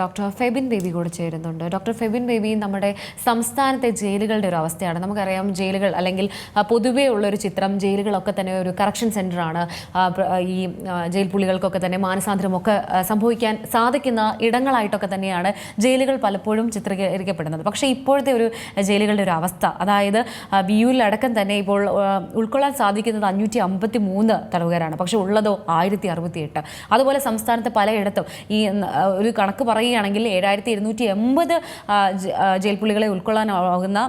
Doctor Febin baby കൂടെ ചേരുന്നുണ്ട്. Doctor Febin baby നമ്മുടെ സംസ്ഥാനത്തെ ജയിലുകളുടെ ഒരു അവസ്ഥയാണ്. നമുക്കറിയാം ജയിലുകൾ അല്ലെങ്കിൽ പൊതുവേ ഉള്ളൊരു ചിത്രം ജയിലുകളൊക്കെ തന്നെ ഒരു കറക്ഷൻ സെന്ററാണ് ഈ ജയിൽ പുള്ളികൾക്കൊക്കെ തന്നെ മാനസാന്തരമൊക്കെ സംഭവിക്കാൻ സാധിക്കുന്ന ഇടങ്ങളായിട്ടൊക്കെ തന്നെയാണ് ജയിലുകൾ പലപ്പോഴും ചിത്രീകരിക്കപ്പെടുന്നത്. പക്ഷേ ഇപ്പോഴത്തെ ഒരു ജയിലുകളുടെ ഒരു അവസ്ഥ അതായത് ബിയുവിലടക്കം തന്നെ ഇപ്പോൾ ഉൾക്കൊള്ളാൻ സാധിക്കുന്നത് അഞ്ഞൂറ്റി അമ്പത്തി മൂന്ന് തടവുകാരാണ്. പക്ഷേ ഉള്ളതോ ആയിരത്തി അറുപത്തി എട്ട് അതുപോലെ സംസ്ഥാനത്ത് പലയിടത്തും ഈ ഒരു കണക്ക് പറയുകയാണെങ്കിൽ ഏഴായിരത്തി ഇരുന്നൂറ്റി എൺപത് ജയിൽ പുള്ളികളെ ഉൾക്കൊള്ളാനാകുന്ന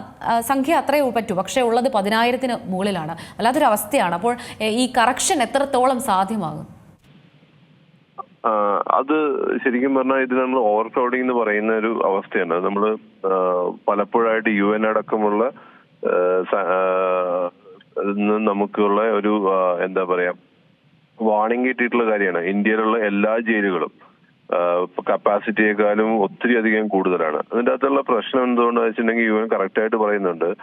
സംഖ്യ അത്രയേ പറ്റൂ പക്ഷേ ഉള്ളത് പതിനായിരത്തിന് മുകളിലാണ്. വല്ലാത്തൊരു അവസ്ഥയാണ് അപ്പോൾ ഈ കറക്ഷൻ എത്രത്തോളം സാധ്യമാകും? അത് ശരിക്കും പറഞ്ഞാൽ ഇത് നമ്മൾ ഓവർ ക്രൗഡിംഗ് എന്ന് പറയുന്ന ഒരു അവസ്ഥയാണ്. നമ്മൾ പലപ്പോഴായിട്ട് യു എൻ അടക്കമുള്ള നമുക്കുള്ള ഒരു എന്താ പറയാ വാണിംഗ് കിട്ടിയിട്ടുള്ള കാര്യമാണ്. ഇന്ത്യയിലുള്ള എല്ലാ ജയിലുകളും. കപ്പാസിറ്റിയെക്കാളും ഒത്തിരി അധികം കൂടുതലാണ്. അതിന്റെ അകത്തുള്ള പ്രശ്നം എന്തുകൊണ്ടാന്ന് വെച്ചിട്ടുണ്ടെങ്കിൽ യു എൻ കറക്റ്റ് ആയിട്ട് പറയുന്നുണ്ട്.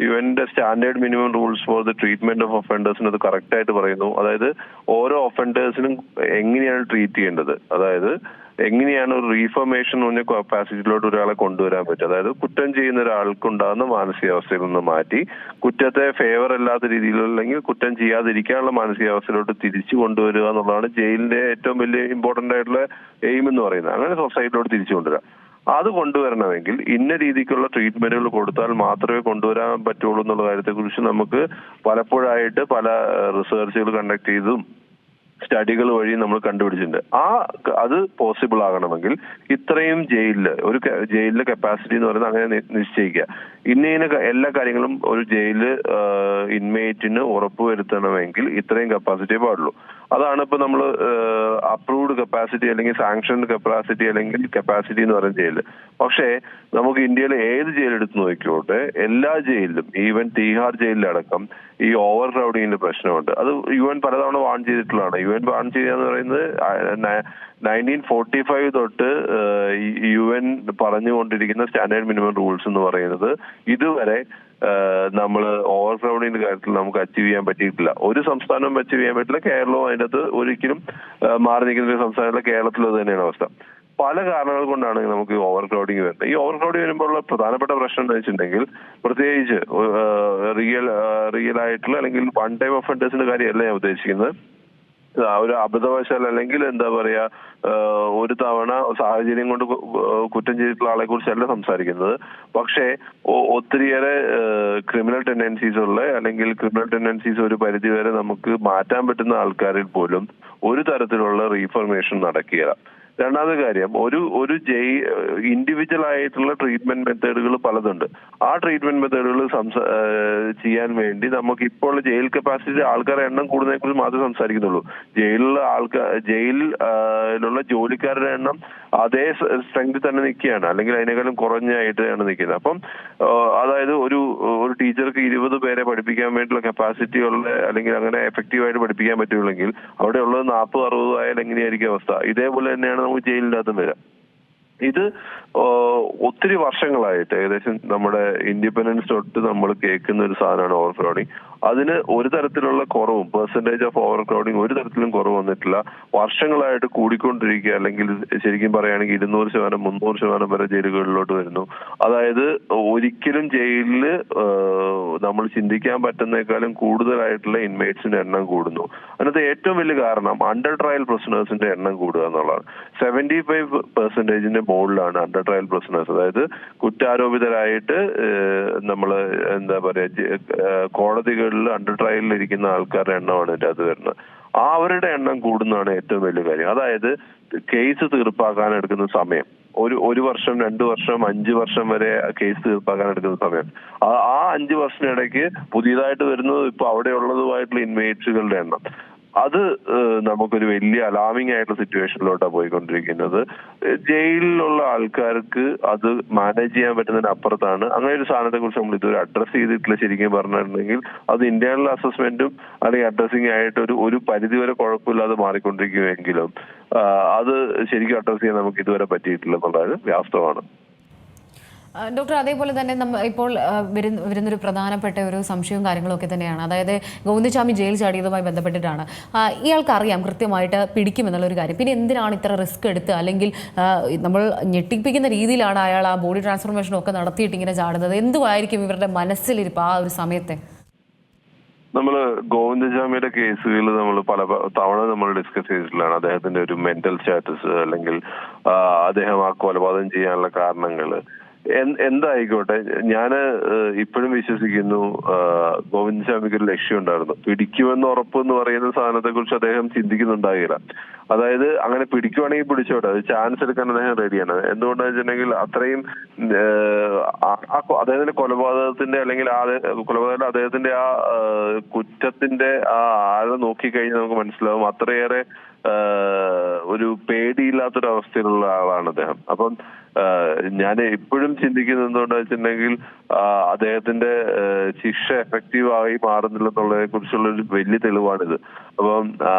യു എന്റെ standard minimum rules for the treatment of ഒഫൻഡേഴ്സിന് അത് കറക്റ്റ് ആയിട്ട് പറയുന്നു. അതായത് ഓരോ ഒഫൻഡേഴ്സിനും എങ്ങനെയാണ് ട്രീറ്റ് ചെയ്യേണ്ടത്? അതായത് എങ്ങനെയാണ് ഒരു റീഫർമേഷൻ പറഞ്ഞ കപ്പാസിറ്റിയിലോട്ട് ഒരാളെ കൊണ്ടുവരാൻ പറ്റും അതായത് കുറ്റം ചെയ്യുന്ന ഒരാൾക്കുണ്ടാകുന്ന മാനസികാവസ്ഥയിൽ നിന്ന് മാറ്റി കുറ്റത്തെ ഫേവർ അല്ലാത്ത രീതിയിൽ അല്ലെങ്കിൽ കുറ്റം ചെയ്യാതിരിക്കാനുള്ള മാനസികാവസ്ഥയിലോട്ട് തിരിച്ചു കൊണ്ടുവരിക എന്നുള്ളതാണ് ജയിലിന്റെ ഏറ്റവും വലിയ ഇമ്പോർട്ടന്റ് ആയിട്ടുള്ള എയിം എന്ന് പറയുന്നത്. അങ്ങനെ സൊസൈറ്റിയിലോട്ട് തിരിച്ചു കൊണ്ടുവരിക. അത് കൊണ്ടുവരണമെങ്കിൽ ഇന്ന രീതിക്കുള്ള ട്രീറ്റ്മെന്റുകൾ കൊടുത്താൽ മാത്രമേ കൊണ്ടുവരാൻ പറ്റുള്ളൂ എന്നുള്ള കാര്യത്തെക്കുറിച്ച് നമുക്ക് പലപ്പോഴായിട്ട് പല റിസർച്ചുകൾ കണ്ടക്ട് ചെയ്തും സ്റ്റഡികൾ വഴി നമ്മൾ കണ്ടുപിടിച്ചിട്ടുണ്ട്. ആ അത് പോസിബിൾ ആകണമെങ്കിൽ ഇത്രയും ജയിലിൽ ഒരു ജയിലിലെ കപ്പാസിറ്റി എന്ന് പറയുന്നത് അങ്ങനെ നിശ്ചയിക്കുക. ഇന്ന ഇന്ന എല്ലാ കാര്യങ്ങളും ഒരു ജയിൽ ഇൻമേറ്റിന് ഉറപ്പുവരുത്തണമെങ്കിൽ ഇത്രയും കപ്പാസിറ്റിയെ പാടുള്ളൂ. അതാണ് ഇപ്പൊ നമ്മൾ അപ്രൂവ്ഡ് കപ്പാസിറ്റി അല്ലെങ്കിൽ സാങ്ഷൻഡ് കപ്പാസിറ്റി അല്ലെങ്കിൽ കപ്പാസിറ്റി എന്ന് പറയുന്ന ജയിൽ പക്ഷേ നമുക്ക് ഇന്ത്യയിൽ ഏത് ജയിൽ എടുത്ത് നോക്കിക്കോട്ടെ എല്ലാ ജയിലിലും ഈവൻ തീഹാർ ജയിലിലടക്കം ഈ ഓവർ ക്രൗഡിങ്ങിന്റെ പ്രശ്നമുണ്ട്. അത് യു എൻ പലതവണ വാൺ ചെയ്തിട്ടുള്ളതാണ്. യു എൻ വാൺ ചെയ്യുക പറയുന്നത് നയന്റീൻ ഫോർട്ടി ഫൈവ് തൊട്ട് യു എൻ പറഞ്ഞുകൊണ്ടിരിക്കുന്ന സ്റ്റാൻഡേർഡ് മിനിമം റൂൾസ് എന്ന് പറയുന്നത് ഇതുവരെ നമ്മൾ ഓവർ ക്രൗഡിന്റെ കാര്യത്തിൽ നമുക്ക് അച്ചീവ് ചെയ്യാൻ പറ്റിയിട്ടില്ല. ഒരു സംസ്ഥാനവും അച്ചീവ് ചെയ്യാൻ പറ്റില്ല. കേരളവും അതിന്റെ അകത്ത് ഒരിക്കലും മാറി നിൽക്കുന്ന ഒരു സംസ്ഥാനമല്ല കേരളത്തിൽ അത് തന്നെയാണ് അവസ്ഥ. പല കാരണങ്ങൾ കൊണ്ടാണ് നമുക്ക് ഓവർ ക്രൗഡിങ് വരുന്നത്. ഈ ഓവർ ക്രൗഡിങ് വരുമ്പോഴുള്ള പ്രധാനപ്പെട്ട പ്രശ്നം എന്താ വെച്ചിട്ടുണ്ടെങ്കിൽ പ്രത്യേകിച്ച് റിയൽ റിയൽ ആയിട്ടുള്ള അല്ലെങ്കിൽ വൺ ടൈം ഒഫൻഡേഴ്സിന്റെ കാര്യമല്ല ഞാൻ ഉദ്ദേശിക്കുന്നത്. ഒരു അബദ്ധവശാൽ അല്ലെങ്കിൽ എന്താ പറയാ ഒരു തവണ സാഹചര്യം കൊണ്ട് കുറ്റം ചെയ്തിട്ടുള്ള ആളെ കുറിച്ചല്ല സംസാരിക്കുന്നത്. പക്ഷേ ഒത്തിരിയേറെ ക്രിമിനൽ ടെൻഡൻസീസ് ഉള്ള അല്ലെങ്കിൽ ക്രിമിനൽ ടെൻഡൻസീസ് ഒരു പരിധി വരെ നമുക്ക് മാറ്റാൻ പറ്റുന്ന ആൾക്കാരിൽ പോലും ഒരു തരത്തിലുള്ള റീഫർമേഷൻ നടക്കുകയില്ല രണ്ടാമത്തെ കാര്യം ഒരു ഒരു ജയി ഇൻഡിവിജ്വൽ ആയിട്ടുള്ള ട്രീറ്റ്മെന്റ് മെത്തേഡുകൾ പലതുണ്ട്. ആ ട്രീറ്റ്മെന്റ് മെത്തേഡുകൾ സംസാ ചെയ്യാൻ വേണ്ടി നമുക്ക് ഇപ്പോൾ ജയിൽ കപ്പാസിറ്റി ആൾക്കാരെ എണ്ണം കൂടുന്നതിനെ കുറിച്ച് മാത്രമേ സംസാരിക്കുന്നുള്ളൂ. ജയിലിലുള്ള ആൾക്കാർ ജയിലിലുള്ള ജോലിക്കാരുടെ എണ്ണം അതേ സ്ട്രെങ്ത് തന്നെ നിൽക്കുകയാണ്. അല്ലെങ്കിൽ അതിനേക്കാളും കുറഞ്ഞായിട്ടാണ് നിൽക്കുന്നത്. അപ്പം അതായത് ഒരു ഒരു ടീച്ചർക്ക് ഇരുപത് പേരെ പഠിപ്പിക്കാൻ വേണ്ടിയുള്ള കപ്പാസിറ്റി ഉള്ള അല്ലെങ്കിൽ അങ്ങനെ എഫക്റ്റീവായിട്ട് പഠിപ്പിക്കാൻ പറ്റുള്ളെങ്കിൽ അവിടെ ഉള്ളത് നാൽപ്പത് അറുപത് ആയാലും എങ്ങനെയായിരിക്കും അവസ്ഥ? ഇതേപോലെ തന്നെയാണ് നമുക്ക് ജയിലിന്റെ വരാം. ഇത് ഒത്തിരി വർഷങ്ങളായിട്ട് ഏകദേശം നമ്മുടെ ഇൻഡിപെൻഡൻസ് തൊട്ട് നമ്മൾ കേൾക്കുന്ന ഒരു സാധനമാണ് ഓവർ ക്രൗഡിങ് അതിന് ഒരു തരത്തിലുള്ള കുറവും പെർസെന്റേജ് ഓഫ് ഓവർ ക്രൗഡിങ് ഒരു തരത്തിലും കുറവ് വന്നിട്ടില്ല. വർഷങ്ങളായിട്ട് കൂടിക്കൊണ്ടിരിക്കുക അല്ലെങ്കിൽ ശരിക്കും പറയുകയാണെങ്കിൽ ഇരുന്നൂറ് ശതമാനം മുന്നൂറ് ശതമാനം വരെ ജയിലുകളിലോട്ട് വരുന്നു. അതായത് ഒരിക്കലും ജയിലിൽ നമ്മൾ ചിന്തിക്കാൻ പറ്റുന്നേക്കാളും കൂടുതലായിട്ടുള്ള ഇൻമേറ്റ്സിന്റെ എണ്ണം കൂടുന്നു. അതിനകത്ത് ഏറ്റവും വലിയ കാരണം അണ്ടർ ട്രയൽ പ്രസനേഴ്സിന്റെ എണ്ണം കൂടുക എന്നുള്ളതാണ്. സെവന്റി ഫൈവ് പെർസെന്റേജിന്റെ മുകളിലാണ് അണ്ടർ ട്രയൽ പ്രസനേഴ്സ് അതായത് കുറ്റാരോപിതരായിട്ട് നമ്മൾ എന്താ പറയാ ജ- ഏഹ് കോടതികളിൽ അണ്ടർ ട്രയലിൽ ഇരിക്കുന്ന ആൾക്കാരുടെ എണ്ണമാണ് ഇതിന്റെ അത് വരുന്നത്. ആ അവരുടെ എണ്ണം കൂടുന്നതാണ് ഏറ്റവും വലിയ കാര്യം. അതായത് കേസ് തീർപ്പാക്കാൻ എടുക്കുന്ന സമയം. ഒരു ഒരു വർഷം രണ്ട് വർഷം അഞ്ച് വർഷം വരെ കേസ് തീർപ്പാക്കാൻ എടുക്കുന്ന സമയം. ആ അഞ്ച് വർഷത്തിനിടയ്ക്ക് പുതിയതായിട്ട് വരുന്നത് ഇപ്പൊ അവിടെ ഉള്ളതുമായിട്ടുള്ള ഇൻമേറ്റ്സുകളുടെ എണ്ണം. അത് നമുക്കൊരു വലിയ അലാമിംഗ് ആയിട്ടുള്ള സിറ്റുവേഷനിലോട്ടാണ് പോയിക്കൊണ്ടിരിക്കുന്നത്. ജയിലിലുള്ള ആൾക്കാർക്ക് അത് മാനേജ് ചെയ്യാൻ പറ്റുന്നതിന് അപ്പുറത്താണ് അങ്ങനെ ഒരു സാധനത്തെ കുറിച്ച് നമ്മൾ ഇതുവരെ അഡ്രസ് ചെയ്തിട്ടില്ല ശരിക്കും പറഞ്ഞിട്ടുണ്ടെങ്കിൽ അത് ഇന്റേണൽ അസസ്മെന്റും അല്ലെങ്കിൽ അഡ്രസ്സിംഗ് ആയിട്ട് ഒരു ഒരു പരിധിവരെ കുഴപ്പമില്ലാതെ മാറിക്കൊണ്ടിരിക്കുമെങ്കിലും അത് ശരിക്കും അഡ്രസ് ചെയ്യാൻ നമുക്ക് ഇതുവരെ പറ്റിയിട്ടില്ല എന്നുള്ളത് വാസ്തവമാണ് ഡോക്ടർ അതേപോലെ തന്നെ നമ്മൾ ഇപ്പോൾ വരുന്ന വരുന്നൊരു പ്രധാനപ്പെട്ട ഒരു സംശയവും കാര്യങ്ങളൊക്കെ തന്നെയാണ്. അതായത് ഗോവിന്ദസ്വാമി ജയിൽ ചാടിയതുമായി ബന്ധപ്പെട്ടിട്ടാണ്. ഇയാൾക്കറിയാം കൃത്യമായിട്ട് പിടിക്കുമെന്നുള്ള ഒരു കാര്യം. പിന്നെ എന്തിനാണ് ഇത്ര റിസ്ക് എടുത്ത് അല്ലെങ്കിൽ നമ്മൾ ഞെട്ടിപ്പിക്കുന്ന രീതിയിലാണ് അയാൾ ആ ബോഡി ട്രാൻസ്ഫോർമേഷനും ഒക്കെ നടത്തിയിട്ട് ഇങ്ങനെ ചാടുന്നത്? എന്തുമായിരിക്കും ഇവരുടെ മനസ്സിലിരിപ്പ് ആ ഒരു സമയത്തെ? നമ്മൾ ഗോവിന്ദസ്വാമിയുടെ കേസുകൾ നമ്മൾ പല തവണ നമ്മൾ ഡിസ്കസ് ചെയ്തിട്ടുള്ളതാണ്. അദ്ദേഹത്തിന്റെ ഒരു മെന്റൽ സ്റ്റാറ്റസ് അല്ലെങ്കിൽ അദ്ദേഹം ആ കൊലപാതകം ചെയ്യാനുള്ള കാരണങ്ങൾ. എൻ- എന്തായിക്കോട്ടെ ഞാൻ ഇപ്പോഴും വിശ്വസിക്കുന്നു ഗോവിന്ദ് സ്വാമിക്ക് ഒരു ലക്ഷ്യം ഉണ്ടായിരുന്നു പിടിക്കുമെന്ന് ഉറപ്പ് എന്ന് പറയുന്ന സാധനത്തെ കുറിച്ച് അദ്ദേഹം ചിന്തിക്കുന്നുണ്ടാകില്ല അതായത് അങ്ങനെ പിടിക്കുവാണെങ്കിൽ പിടിച്ചോട്ടെ അത് ചാൻസ് എടുക്കാൻ അദ്ദേഹം റെഡിയാണ് എന്തുകൊണ്ടാന്ന് വെച്ചിട്ടുണ്ടെങ്കിൽ അത്രയും അദ്ദേഹത്തിന്റെ കൊലപാതകത്തിന്റെ അല്ലെങ്കിൽ ആ കൊലപാതകം അദ്ദേഹത്തിന്റെ ആ കുറ്റത്തിന്റെ ആ ആഴം നോക്കിക്കഴിഞ്ഞാൽ നമുക്ക് മനസ്സിലാവും. അത്രയേറെ ഒരു പേടിയില്ലാത്തൊരു അവസ്ഥയിലുള്ള ആളാണ് അദ്ദേഹം. അപ്പം ഞാൻ ഇപ്പോഴും ചിന്തിക്കുന്നത് എന്തുകൊണ്ടാ വെച്ചിട്ടുണ്ടെങ്കിൽ അദ്ദേഹത്തിന്റെ ശിക്ഷ എഫക്റ്റീവ് ആയി മാറുന്നില്ല എന്നുള്ളതിനെ കുറിച്ചുള്ള ഒരു വലിയ തെളിവാണിത്. അപ്പം ആ,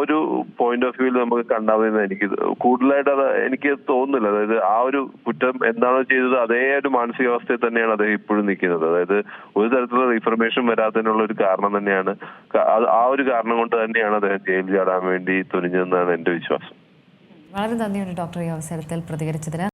ഒരു പോയിന്റ് ഓഫ് വ്യൂവിൽ നമുക്ക് കണ്ടാൽ എനിക്ക് കൂടുതലായിട്ട് അത് എനിക്ക് തോന്നുന്നില്ല. അതായത് ആ ഒരു കുറ്റം എന്താണോ ചെയ്തത് അതേ ഒരു മാനസികാവസ്ഥയിൽ തന്നെയാണ് അദ്ദേഹം ഇപ്പോഴും നിൽക്കുന്നത്. അതായത് ഒരു തരത്തിലുള്ള റിഫർമേഷൻ വരാത്തതിനുള്ള ഒരു കാരണം തന്നെയാണ് ആ ഒരു കാരണം കൊണ്ട് തന്നെയാണ് അദ്ദേഹം ജയിലിൽ ചാടാൻ വേണ്ടി തുനിഞ്ഞതെന്നാണ് എന്റെ വിശ്വാസം. വളരെ നന്ദിയുണ്ട് ഡോക്ടർ ഈ അവസരത്തിൽ പ്രതികരിച്ചതിന്.